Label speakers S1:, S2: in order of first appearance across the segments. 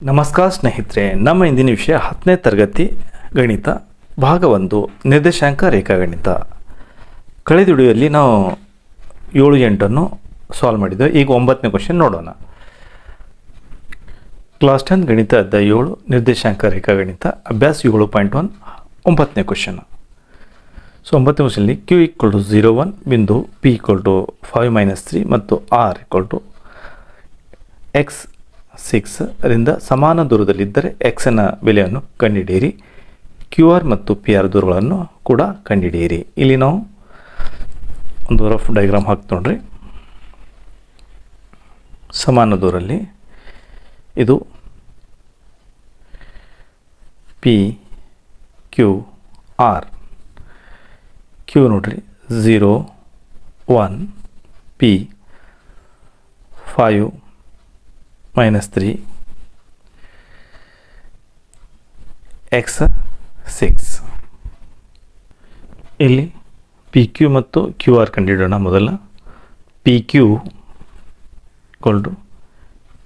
S1: ನಮಸ್ಕಾರ ಸ್ನೇಹಿತರೆ, ನಮ್ಮ ಇಂದಿನ ವಿಷಯ ಹತ್ತನೇ ತರಗತಿ ಗಣಿತ, ಭಾಗ ಒಂದು, ನಿರ್ದೇಶಾಂಕ ರೇಖಾಗಣಿತ. ಕಳೆದ ವಿಡಿಯೋದಲ್ಲಿ ನಾವು ಏಳು ಎಂಟನ್ನು ಸಾಲ್ವ್ ಮಾಡಿದ್ವಿ ಈಗ ಒಂಬತ್ತನೇ ಕ್ವಶನ್ ನೋಡೋಣ. ಕ್ಲಾಸ್ ಟೆನ್ ಗಣಿತ ಅದ ಏಳು, ನಿರ್ದೇಶಾಂಕ ರೇಖಾಗಣಿತ, ಅಭ್ಯಾಸ ಏಳು ಪಾಯಿಂಟ್ ಒನ್ ಒಂಬತ್ತನೇ ಕ್ವಶನ್ ಸೊ ಒಂಬತ್ತನೇ ಕ್ವಶನಲ್ಲಿ Q equal to zero one ಬಿಂದು P equal to five minus three ಮತ್ತು R equal to X six ರಿಂದ ಸಮಾನ ದೂರದಲ್ಲಿದ್ದರೆ ಎಕ್ಸ್ನ ಬೆಲೆಯನ್ನು ಕಂಡುಹಿಡಿಯಿರಿ. ಕ್ಯೂ ಆರ್ ಮತ್ತು ಪಿ ಆರ್ ದೂರಗಳನ್ನು ಕೂಡ ಕಂಡುಹಿಡಿಯಿರಿ. ಇಲ್ಲಿ ನಾವು ಒಂದು ರಫ್ ಡಯಾಗ್ರಾಮ್ ಹಾಕಿ ನೋಡ್ರಿ. ಸಮಾನ ದೂರಲ್ಲಿ ಇದು ಪಿ ಕ್ಯೂ ಆರ್ ಕ್ಯೂ ನೋಡ್ರಿ. Zero one P five minus three X six ಇಲ್ಲಿ ಪಿ ಕ್ಯೂ ಮತ್ತು ಕ್ಯೂ ಆರ್ ಕಂಡುಹಿಡೋಣ ಮೊದಲ. ಪಿ ಕ್ಯೂ ಕೊಲ್ಡು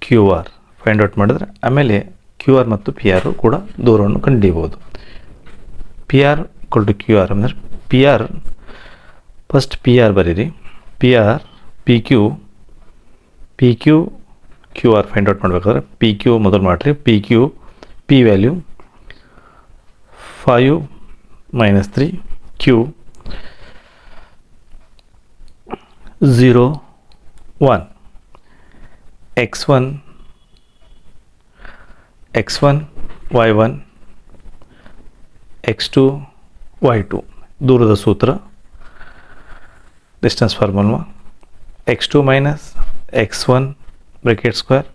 S1: ಕ್ಯೂ ಆರ್ ಫೈಂಡ್ ಔಟ್ ಮಾಡಿದ್ರೆ ಆಮೇಲೆ ಕ್ಯೂ ಆರ್ ಮತ್ತು ಪಿ ಆರು ಕೂಡ ದೂರವನ್ನು ಕಂಡುಹಿಡಿಯಬಹುದು. ಪಿ ಆರ್ ಕೊಲ್ಡು ಕ್ಯೂ ಆರ್ ಅಂದರೆ P R first P R ಬರೀರಿ. P R P Q P Q Q R find out ಮಾಡಬೇಕಾದ್ರೆ ಪಿ ಕ್ಯೂ ಮೊದಲು ಮಾಡಿರಿ P Q P value five minus three Q zero one x one x one y one x two y two ದೂರದ ಸೂತ್ರ distance formula x two minus x one bracket square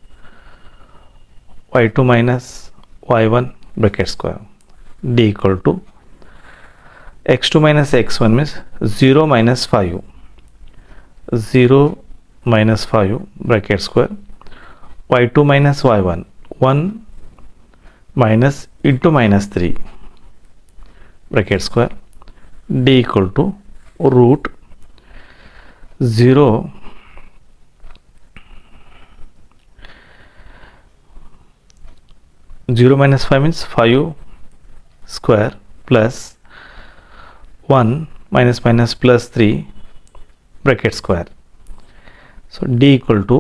S1: y2 minus y1 bracket square d equal to x2 minus x1 means 0 minus 5 0 minus 5 bracket square y2 minus y1 1 minus into minus 3 bracket square d equal to root 0 0 minus 5 means 5 square plus 1 minus minus plus 3 bracket square. So d equal to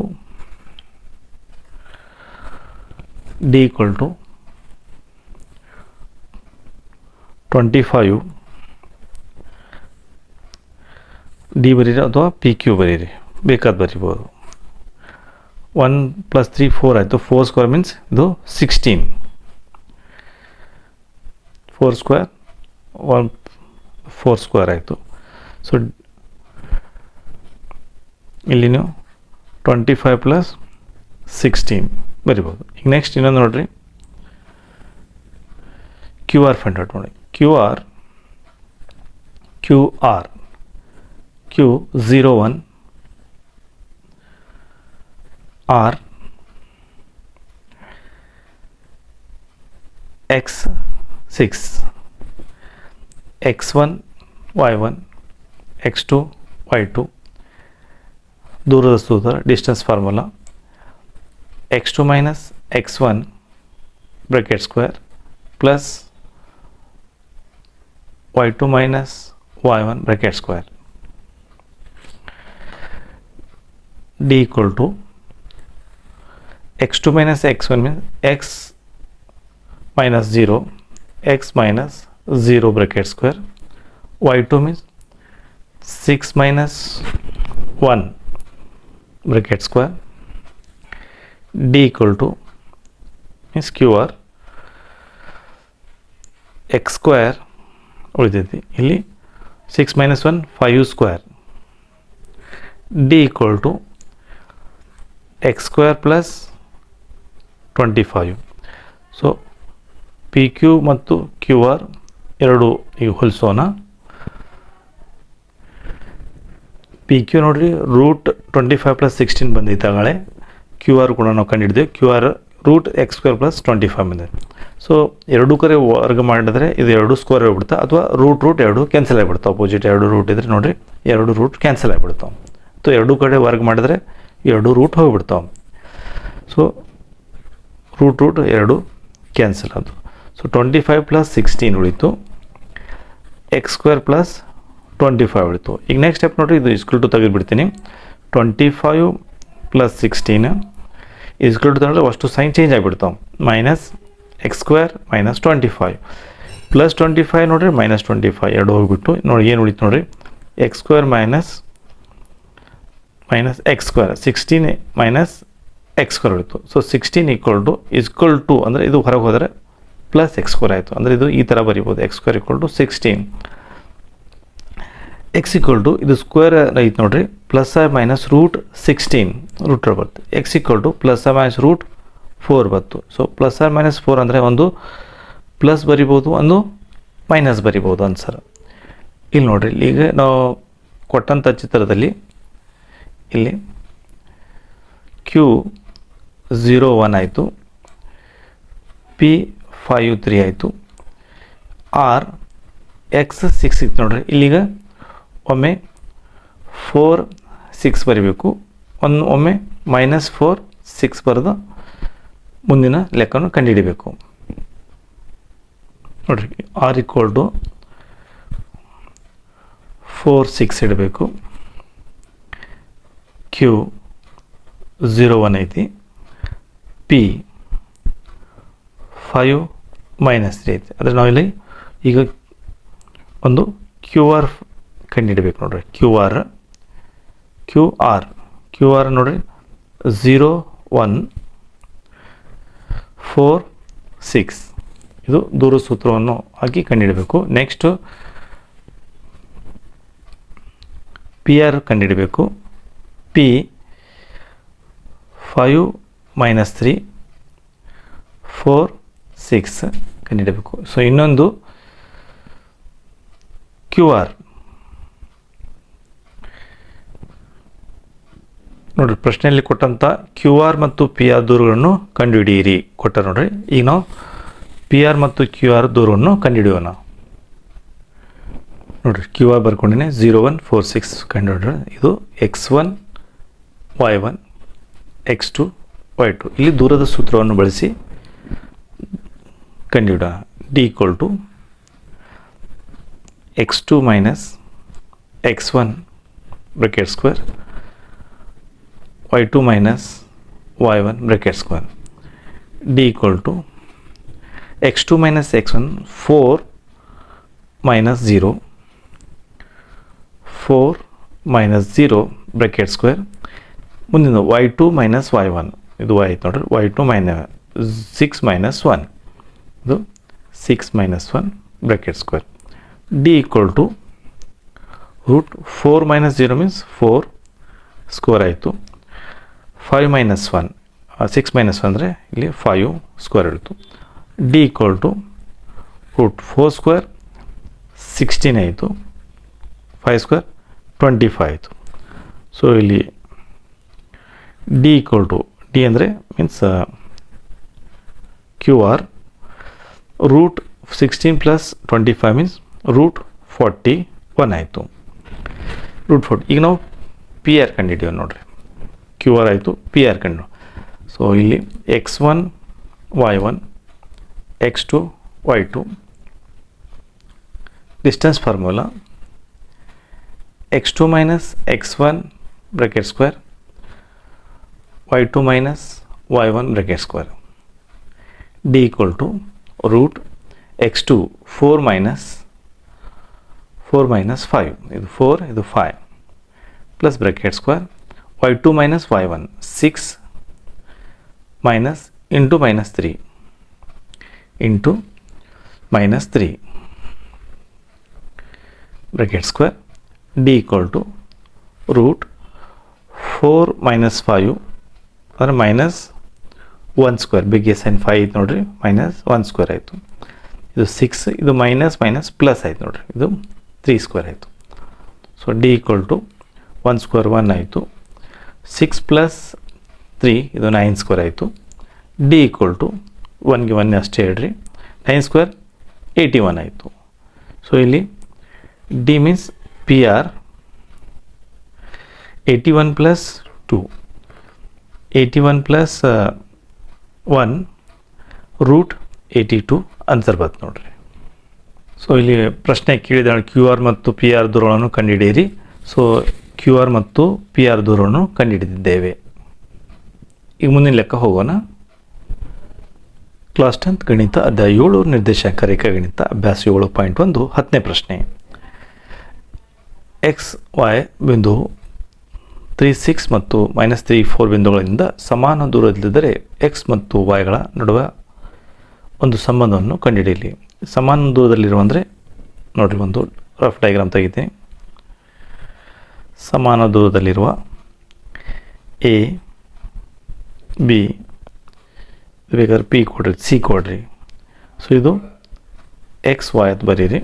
S1: d equal to 25 D ಬರೀರಿ ಅಥವಾ P Q ಬರೀರಿ ಬೇಕಾದ ಬರಿಬೋದು one plus three four ಆಯಿತು four square means ಇದು sixteen four square one four square ಆಯಿತು so ಇಲ್ಲಿ ನೀವು ಟ್ವೆಂಟಿ ಫೈವ್ ಪ್ಲಸ್ ಸಿಕ್ಸ್ಟೀನ್ ಬರಿಬೋದು ಈಗ ನೆಕ್ಸ್ಟ್ ಇನ್ನೊಂದು ನೋಡಿರಿ ಕ್ಯೂ ಆರ್ ಫೈಂಡ್ ಔಟ್ ಮಾಡಿ Q R Q R Q zero one R x six x one y one x two y two ದೂರದ ಸೂತ್ರ distance formula x two minus x one bracket square plus y two minus y one bracket square D equal to x2 minus x1 means x minus 0 x minus 0 bracket square y2 means 6 minus 1 bracket square d equal to means qr x square ಉಳಿದೈತಿ ಇಲ್ಲಿ six minus one five square D equal to x square plus twenty five so P Q ಮತ್ತು Q R ಎರಡು ಈಗ ಹೊಲಿಸೋಣ. P Q ನೋಡಿರಿ root twenty five plus sixteen ಬಂದಿತ್ತು ಆಗಳೆ. Q R ಕೂಡ ನಾವು ಕಂಡಿಡಿದ್ವಿ Q R root X square plus twenty five ಬಂದಿದೆ ಸೊ ಎರಡು ಕಡೆ ವರ್ಗ ಮಾಡಿದ್ರೆ ಇದು ಎರಡು ಸ್ಕ್ವೇರ್ ಆಗಿಬಿಡುತ್ತೆ ಅಥವಾ ರೂಟ್ ರೂಟ್ ಎರಡು ಕ್ಯಾನ್ಸಲ್ ಆಗಿಬಿಡ್ತಾವೆ ಅಪೋಸಿಟ್ ಎರಡು ರೂಟ್ ಇದ್ರೆ ನೋಡಿರಿ, ಎರಡು ರೂಟ್ ಕ್ಯಾನ್ಸಲ್ ಆಗಿಬಿಡ್ತಾವೆ ಸೊ ಎರಡು ಕಡೆ ವರ್ಗ ಮಾಡಿದ್ರೆ ಎರಡು ರೂಟ್ ಹೋಗಿಬಿಡ್ತಾವೆ ಸೊ ರೂಟ್ ರೂಟ್ ಎರಡು ಕ್ಯಾನ್ಸಲ್ ಆದವು so twenty five plus sixteen ಉಳಿತು. X square plus twenty five ಉಳಿತು. ಈಗ ನೆಕ್ಸ್ಟ್ ಸ್ಟೆಪ್ ನೋಡಿರಿ, ಇದು equal to ತೆಗೆದುಬಿಡ್ತೀನಿ. Twenty five plus sixteen equal to ತಗೊಂಡ್ರೆ ಅಷ್ಟು sign change ಆಗಿಬಿಡ್ತಾವೆ. Minus X square minus twenty five plus twenty five ನೋಡಿರಿ minus twenty five ಎರಡು ಹೋಗ್ಬಿಟ್ಟು. ನೋಡಿ, ಏನು ಉಳಿತು ನೋಡಿರಿ? X square minus minus X square sixteen minus X square ಹೊಡಿತು so sixteen equal to equal to ಅಂದರೆ ಇದು ಹೊರಗೆ ಹೋದರೆ ಪ್ಲಸ್ ಎಕ್ಸ್ ಸ್ಕ್ವೇರ್ ಆಯಿತು. ಅಂದರೆ ಇದು ಈ ಥರ ಬರಿಬೋದು. X square equal to sixteen X equal to ಇದು ಸ್ಕ್ವೇರ್ ಐತೆ ನೋಡ್ರಿ. ಪ್ಲಸ್ ಐ ಮೈನಸ್ ರೂಟ್ ಸಿಕ್ಸ್ಟೀನ್ ರೂಟ್ ಬರುತ್ತೆ. ಎಕ್ಸ್ ಈಕ್ವಲ್ ಟು ಪ್ಲಸ್ ಆ ಮೈನಸ್ ರೂಟ್ ಫೋರ್ ಬಂತು ಸೊ ಪ್ಲಸ್ ಐ ಮೈನಸ್ ಫೋರ್ ಅಂದರೆ ಒಂದು ಪ್ಲಸ್ ಬರಿಬೋದು, ಒಂದು ಮೈನಸ್ ಬರಿಬೋದು ಅನ್ಸರ್ ಇಲ್ಲಿ ನೋಡ್ರಿ, ಈಗ ನಾವು ಕೊಟ್ಟಂಥ ಚಿತ್ರದಲ್ಲಿ ಇಲ್ಲಿ ಕ್ಯೂ ಝೀರೋ ಒನ್ ಆಯಿತು. ಪಿ ಫೈವ್ ತ್ರೀ ಆಯಿತು. ಆರ್ ಎಕ್ಸ್ ಸಿಕ್ಸ್ ಇತ್ತು ನೋಡ್ರಿ. ಇಲ್ಲಿಗ ಒಮ್ಮೆ ಫೋರ್ ಸಿಕ್ಸ್ ಬರಿಬೇಕು. ಒಂದು ಒಮ್ಮೆ ಮೈನಸ್ ಫೋರ್ ಸಿಕ್ಸ್ ಬರೆದು ಮುಂದಿನ ಲೆಕ್ಕವನ್ನು ಕಂಡುಹಿಡಿಬೇಕು. ನೋಡ್ರಿ R equal to four six ಇಡಬೇಕು. ಕ್ಯೂ ಝೀರೋ ಒನ್ ಐತಿ. ಪಿ ಫೈವ್ ಮೈನಸ್ ತ್ರೀ ಐತೆ ಅಂದರೆ ನಾವಿಲ್ಲಿ ಈಗ ಒಂದು ಕ್ಯೂ ಆರ್ ಕಂಡುಹಿಡಬೇಕು ನೋಡ್ರಿ. Q R Q R Q R ನೋಡ್ರಿ. ಝೀರೋ ಒನ್ ಫೋರ್ ಸಿಕ್ಸ್ ಇದು ದೂರ ಸೂತ್ರವನ್ನು ಹಾಕಿ ಕಂಡುಹಿಡಬೇಕು next P R ಕಂಡುಹಿಡಬೇಕು P five minus three four six ಕಂಡುಹಿಡಬೇಕು so ಇನ್ನೊಂದು ಕ್ಯೂ ಆರ್ ನೋಡ್ರಿ, ಪ್ರಶ್ನೆಯಲ್ಲಿ ಕೊಟ್ಟಂಥ ಕ್ಯೂ ಆರ್ ಮತ್ತು ಪಿ ಆರ್ ದೂರಗಳನ್ನು ಕಂಡುಹಿಡಿಯಿರಿ ಕೊಟ್ಟ ನೋಡ್ರಿ. ಈಗ ನಾವು ಪಿ ಆರ್ ಮತ್ತು ಕ್ಯೂ ಆರ್ ದೂರವನ್ನು ಕಂಡುಹಿಡಿಯೋಣ ನೋಡ್ರಿ ಕ್ಯೂ ಆರ್ ಬರ್ಕೊಂಡಿನಿ. ಝೀರೋ ಒನ್ ಫೋರ್ ಸಿಕ್ಸ್ ಕಂಡುಹಿಡ್ರಿ ಇದು X one Y one X two Y two ಇಲ್ಲಿ ದೂರದ ಸೂತ್ರವನ್ನು ಬಳಸಿ ಕಂಡುಹಿಡೋಣ D equal to x two minus x one bracket square y2 minus y1 bracket square d equal to x2 minus x1 4 minus 0 4 minus 0 bracket square ಮುಂದಿನ y two minus y one ಇದು Y ಆಯ್ತು ನೋಡ್ರಿ. Y two minus six minus one ಇದು six minus one bracket square D equal to root four minus zero means four square ಆಯಿತು. Five minus one six minus one ಅಂದರೆ ಇಲ್ಲಿ five square ಇಡ್ತು D equal to root four square sixteen ಆಯಿತು. Five square twenty five ಆಯಿತು. So ಇಲ್ಲಿ D equal to D ಅಂದರೆ means Q R root sixteen plus twenty five means root forty one ಆಯಿತು. Root forty ಈಗ ನಾವು P R ಕಂಡಿದ್ದೀವಿ ನೋಡಿರಿ. Q R ಆಯಿತು ಪಿ ಆರ್ ಕಂಡು. ಸೊ ಇಲ್ಲಿ X one Y one X two Y two distance formula X two minus X one bracket square Y two minus Y one bracket square D equal to root X two four minus four minus five इधर four इधर five plus bracket square Y two minus Y one six minus into minus three into minus three bracket square D equal to root four minus five ಅಂದರೆ minus one square big S N five ಐತೆ ನೋಡಿರಿ minus one square ಆಯಿತು. ಇದು six ಇದು minus minus plus ಆಯ್ತು ನೋಡಿರಿ. ಇದು three square ಆಯಿತು. So D equal to one square one ಆಯಿತು. ಸಿಕ್ಸ್ ಪ್ಲಸ್ ತ್ರೀ ಇದು ನೈನ್ ಸ್ಕ್ವೇರ್ ಆಯಿತು. ಡಿ ಈಕ್ವಲ್ ಟು ಒನ್ಗೆ ಒನ್ ಅಷ್ಟೇ ಹೇಳ್ರಿ. ನೈನ್ ಸ್ಕ್ವೇರ್ ಏಯ್ಟಿ ಒನ್ ಆಯಿತು. ಸೊ ಇಲ್ಲಿ D means P R eighty one plus two one plus one root eighty two answer ಬರ್ತದೆ ನೋಡ್ರಿ. ಸೊ ಇಲ್ಲಿ ಪ್ರಶ್ನೆ ಕೇಳಿದ ಕ್ಯೂ ಆರ್ ಮತ್ತು ಪಿ ಆರ್ ದೂರಗಳನ್ನು ಕಂಡುಹಿಡಿಯಿರಿ. ಸೊ ಕ್ಯೂ ಆರ್ ಮತ್ತು ಪಿ ಆರ್ ದೂರವನ್ನು ಕಂಡುಹಿಡಿದಿದ್ದೇವೆ. ಈಗ ಮುಂದಿನ ಲೆಕ್ಕ ಹೋಗೋಣ. ಕ್ಲಾಸ್ ಟೆಂತ್ ಗಣಿತ ಅಧ್ಯಾಯ ಏಳು, ನಿರ್ದೇಶಾಂಕ ರೇಖಾ ಗಣಿತ ಅಭ್ಯಾಸ ಏಳು ಪಾಯಿಂಟ್ ಒಂದು, ಹತ್ತನೇ ಪ್ರಶ್ನೆ. ಎಕ್ಸ್ ವೈ ಬಿಂದು ತ್ರೀ ಸಿಕ್ಸ್ ಮತ್ತು ಮೈನಸ್ ತ್ರೀ ಫೋರ್ ಬಿಂದುಗಳಿಂದ ಸಮಾನ ದೂರದಲ್ಲಿದ್ದರೆ ಎಕ್ಸ್ ಮತ್ತು ವೈಗಳ ನಡುವೆ ಒಂದು ಸಂಬಂಧವನ್ನು ಕಂಡುಹಿಡಿಯಲಿ ಸಮಾನ ದೂರದಲ್ಲಿರುವ ಅಂದರೆ ನೋಡಿರಿ ಒಂದು ರಫ್ ಡಯಾಗ್ರಾಮ್ ತೆಗಿತೀನಿ ಸಮಾನ ದೂರದಲ್ಲಿರುವ ಎ ಬಿ ಬೇಕಾದ್ರೆ ಪಿ ಕೊಡ್ರಿ ಸಿ ಕೊಡ್ರಿ. ಸೊ ಇದು ಎಕ್ಸ್ ವೈ ಅಂತ ಬರೀರಿ.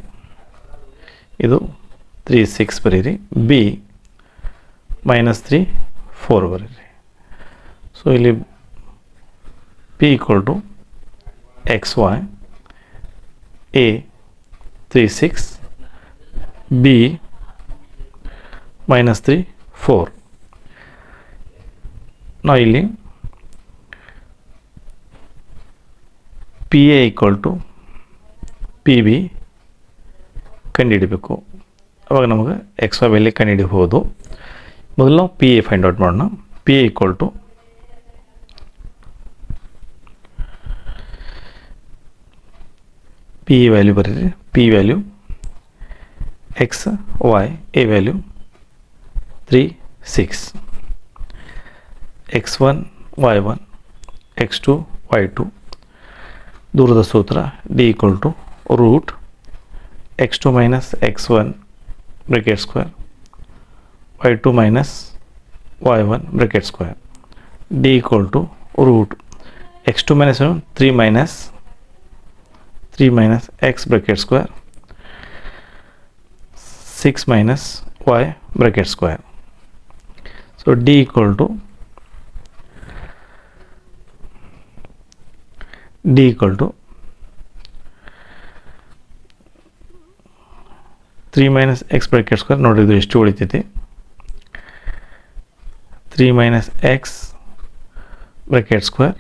S1: ಇದು ತ್ರೀ ಸಿಕ್ಸ್ ಬರೀರಿ. ಬಿ ಮೈನಸ್ ತ್ರೀ ಫೋರ್ ಬರೀರಿ ಸೊ ಇಲ್ಲಿ P equal to x y A three six B minus three four ನಾವು ಇಲ್ಲಿ P A equal to P B ಕಂಡುಹಿಡಿಬೇಕು ಅವಾಗ ನಮಗೆ ಎಕ್ಸ್ ವೈ ಬೆಲೆ ಕಂಡುಹಿಡಿಬಹುದು ಮೊದಲು ನಾವು ಪಿ ಎ ಫೈಂಡ್ ಔಟ್ ಮಾಡೋಣ. P A equal to P A value ಬರೀರಿ. P value X Y A value three six X one Y one X two Y two ದೂರದ ಸೂತ್ರ D equal to root X two minus X one bracket square y two minus y one bracket square D equal to root x two minus three minus three minus x bracket square six minus y bracket square so D equal to D equal to three minus x bracket square ನೋಡಿರಿ ಇದು ಎಷ್ಟು ಉಳಿತೈತಿ three minus x bracket square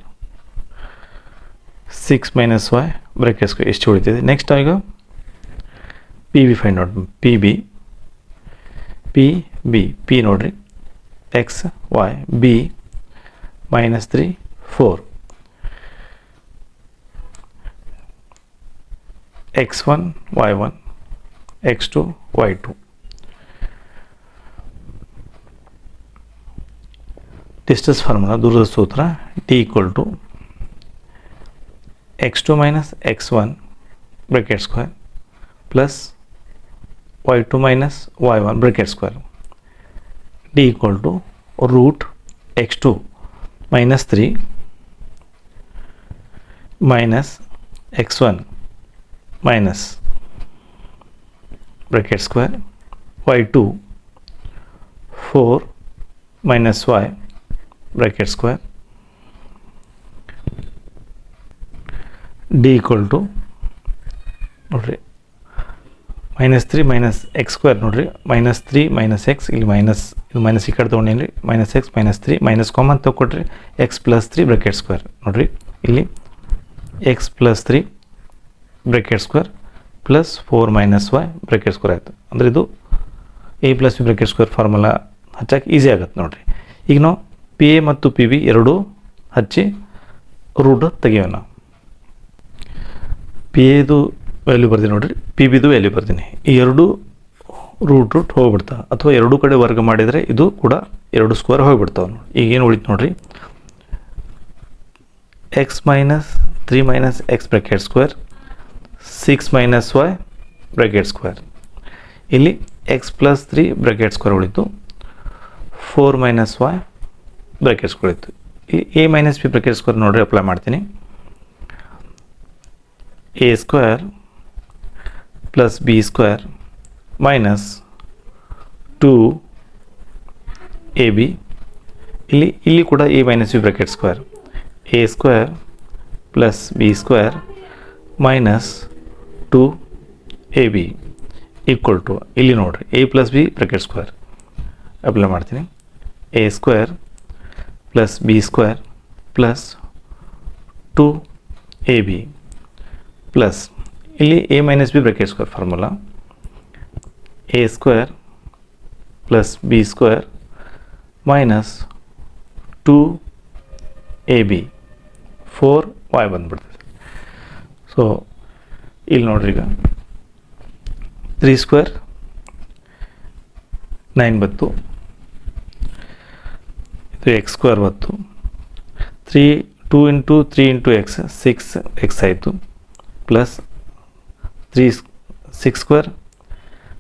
S1: six minus y bracket square ಎಷ್ಟು ಉಳಿತೈತಿ next ಈಗ P B find out P B P B P ನೋಡ್ರಿ x y B minus three four x one y one x two y two distance formula दूरद सूत्र D equal to X two minus X one bracket square plus Y two minus Y one bracket square D equal to root X two minus three minus X one minus bracket square Y two four minus Y bracket square. D equal to, ನೋಡ್ರಿ minus three minus X square ನೋಡ್ರಿ minus three minus X ಇಲ್ಲಿ minus ಇದು minus ಈ ಕಡೆ ತೊಗೊಂಡೇನಿ minus X minus three minus common ತೊಗೊಟ್ರಿ X plus three bracket square ನೋಡ್ರಿ, ಇಲ್ಲಿ X plus three bracket square plus four minus Y bracket square ಆಯಿತು. ಅಂದರೆ ಇದು A plus B bracket square formula ಹಚ್ಚಕ್ಕೆ easy ಆಗುತ್ತೆ ನೋಡಿರಿ. ಈಗ ನಾವು ಪಿ ಎ ಮತ್ತು ಪಿ ವಿ ಎರಡೂ ಹಚ್ಚಿ ರೂಟ್ ತೆಗಿಯೋಣ. ಪಿ ಎದು ವ್ಯಾಲ್ಯೂ ಬರ್ತೀನಿ ನೋಡಿರಿ. ಪಿ ಬಿದು ವ್ಯಾಲ್ಯೂ ಬರ್ತೀನಿ ಈ ಎರಡು ರೂಟ್ ರೂಟ್ ಹೋಗ್ಬಿಡ್ತಾವೆ ಅಥವಾ ಎರಡೂ ಕಡೆ ವರ್ಗ ಮಾಡಿದರೆ ಇದು ಕೂಡ ಎರಡು ಸ್ಕ್ವೇರ್ ಹೋಗ್ಬಿಡ್ತಾವೆ ನೋಡಿ. ಈಗ ಏನು ಉಳಿತು ನೋಡಿರಿ? X minus three minus X bracket square six minus Y bracket square ಇಲ್ಲಿ X plus three bracket square ಉಳಿತು. Four minus Y bracket square ಇತ್ತು ಇಲ್ಲಿ A minus B bracket square ನೋಡ್ರಿ ಅಪ್ಲೈ ಮಾಡ್ತೀನಿ A square plus B square minus two A B ಇಲ್ಲಿ ಇಲ್ಲಿ ಕೂಡ A minus B bracket square A square plus B square minus two A B equal to ಇಲ್ಲಿ ನೋಡಿರಿ A plus B bracket square apply ಮಾಡ್ತೀನಿ A square plus B square plus two A B plus ಇಲ್ಲಿ A minus B bracket square formula A square plus B square minus two A B four y ಬಂದ್ಬಿಡ್ತದೆ so ಇಲ್ಲಿ ನೋಡ್ರಿ ಈಗ three square nine ಬತ್ತು ಇದು X square ಬತ್ತು three two into three into x six x ಆಯಿತು plus three six square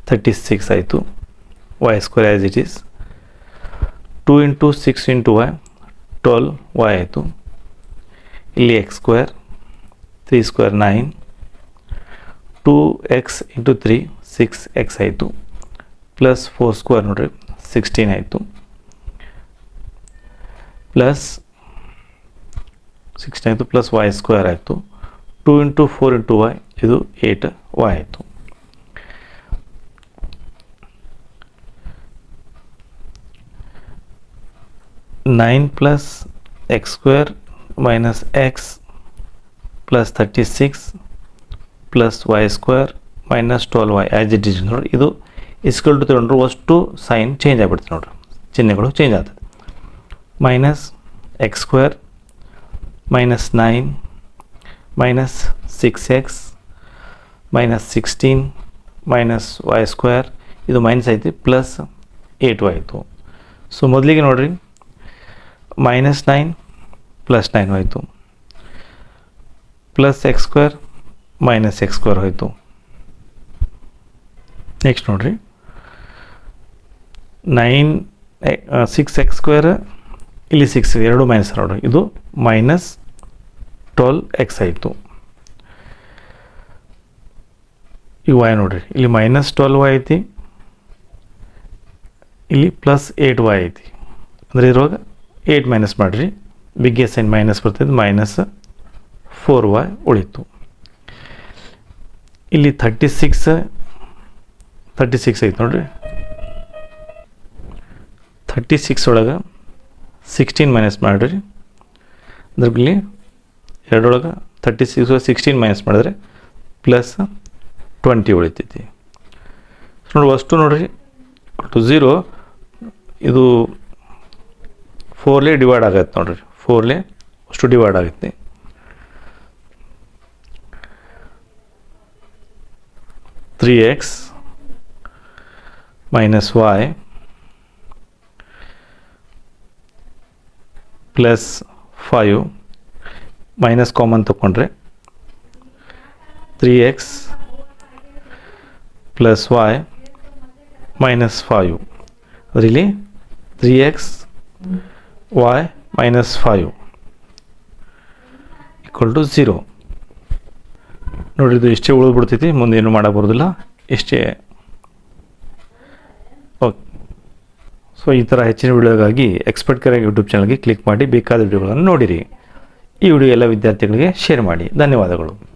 S1: thirty six ಆಯಿತು y square as it is two into six into y twelve y ಆಯಿತು ಇಲ್ಲಿ x square three square nine two x into three six x ಆಯಿತು plus four square ನೋಡ್ರಿ sixteen ಆಯಿತು plus sixty ಆಯಿತು, plus y square ಆಯಿತು. Two into four into y ಇದು eight y ಆಯಿತು. Nine plus x square minus x plus thirty six plus y square minus twelve y as it is ನೋಡಿ ಇದು equal to ತಗೊಂಡ್ರು ಅಷ್ಟು sign change ಆಗಿಬಿಡ್ತದೆ ನೋಡ್ರಿ. ಚಿಹ್ನೆಗಳು ಚೇಂಜ್ ಆಗ್ತದೆ. X square minus nine minus six x minus sixteen minus y square ಇದು minus ಐತಿ ಪ್ಲಸ್ ಏಟ್ ವೈ ಆಯಿತು. ಸೊ ಮೊದಲಿಗೆ ನೋಡಿರಿ ಮೈನಸ್ ನೈನ್ ಪ್ಲಸ್ ನೈನ್ ಹೋಯಿತು plus x square minus x square ಹೋಯಿತು. ನೆಕ್ಸ್ಟ್ ನೋಡಿರಿ. ನೈನ್ ಸಿಕ್ಸ್ ಎಕ್ಸ್ ಸ್ಕ್ವೇರ್ ಇಲ್ಲಿ six ಎರಡು ಮೈನಸ್ ನೋಡ್ರಿ ಇದು ಮೈನಸ್ ಟ್ವೆಲ್ ಎಕ್ಸ್ ಆಯಿತು. ಈಗ ವೈ ನೋಡಿರಿ. ಇಲ್ಲಿ ಮೈನಸ್ ಟ್ವೆಲ್ ವೈ ಐತಿ. ಇಲ್ಲಿ ಪ್ಲಸ್ ಏಯ್ಟ್ ವೈ ಐತಿ. ಅಂದರೆ ಇರುವಾಗ ಏಯ್ಟ್ ಮೈನಸ್ ಮಾಡಿರಿ. ಬಿಗ್ ಎಸ್ ಸೈನ್ ಮೈನಸ್ ಬರ್ತದೆ ಮೈನಸ್ ಫೋರ್ ವೈ ಉಳಿತು. ಇಲ್ಲಿ ಥರ್ಟಿ ಸಿಕ್ಸ್ ಥರ್ಟಿ ಸಿಕ್ಸ್ ಐತಿ ನೋಡಿರಿ. ಥರ್ಟಿ ಸಿಕ್ಸ್ ಒಳಗೆ ಸಿಕ್ಸ್ಟೀನ್ ಮೈನಸ್ ಮಾಡಿರಿ ಅದ್ರಲ್ಲಿ ಎರಡೊಳಗೆ ತರ್ಟಿ ಸಿಕ್ಸ್ ಸಿಕ್ಸ್ಟೀನ್ ಮೈನಸ್ ಮಾಡಿದ್ರೆ ಪ್ಲಸ್ ಟ್ವೆಂಟಿ ಉಳಿತೈತಿ. ನೋಡಿ ಅಷ್ಟು ನೋಡಿರಿ ಟು ಝೀರೋ ಇದು ಫೋರ್ಲೇ ಡಿವೈಡ್ ಆಗತ್ತೆ ನೋಡಿರಿ. ಫೋರ್ಲೇ ಅಷ್ಟು ಡಿವೈಡ್ ಆಗುತ್ತೆ three x minus y plus five minus common ತಗೊಂಡ್ರೆ three x plus y minus five ಅದರಲ್ಲಿ three x y minus five equal to zero ನೋಡಿದ್ದು ಎಷ್ಟೇ ಉಳಿದ್ಬಿಡ್ತೈತಿ ಮುಂದೇನು ಏನು ಮಾಡೋಕ್ಕೆ ಬರೋದಿಲ್ಲ ಇಷ್ಟೇ ಸೊ, ಈ ಥರ ಹೆಚ್ಚಿನ ವಿಡಿಯೋಗಾಗಿ ಎಕ್ಸ್ಪರ್ಟ್ ಕರೆ ಯೂಟ್ಯೂಬ್ ಚಾನಲ್ಗೆ ಕ್ಲಿಕ್ ಮಾಡಿ ಬೇಕಾದ ವಿಡಿಯೋಗಳನ್ನು ನೋಡಿರಿ. ಈ ವಿಡಿಯೋ ಎಲ್ಲ ವಿದ್ಯಾರ್ಥಿಗಳಿಗೆ ಶೇರ್ ಮಾಡಿ. ಧನ್ಯವಾದಗಳು.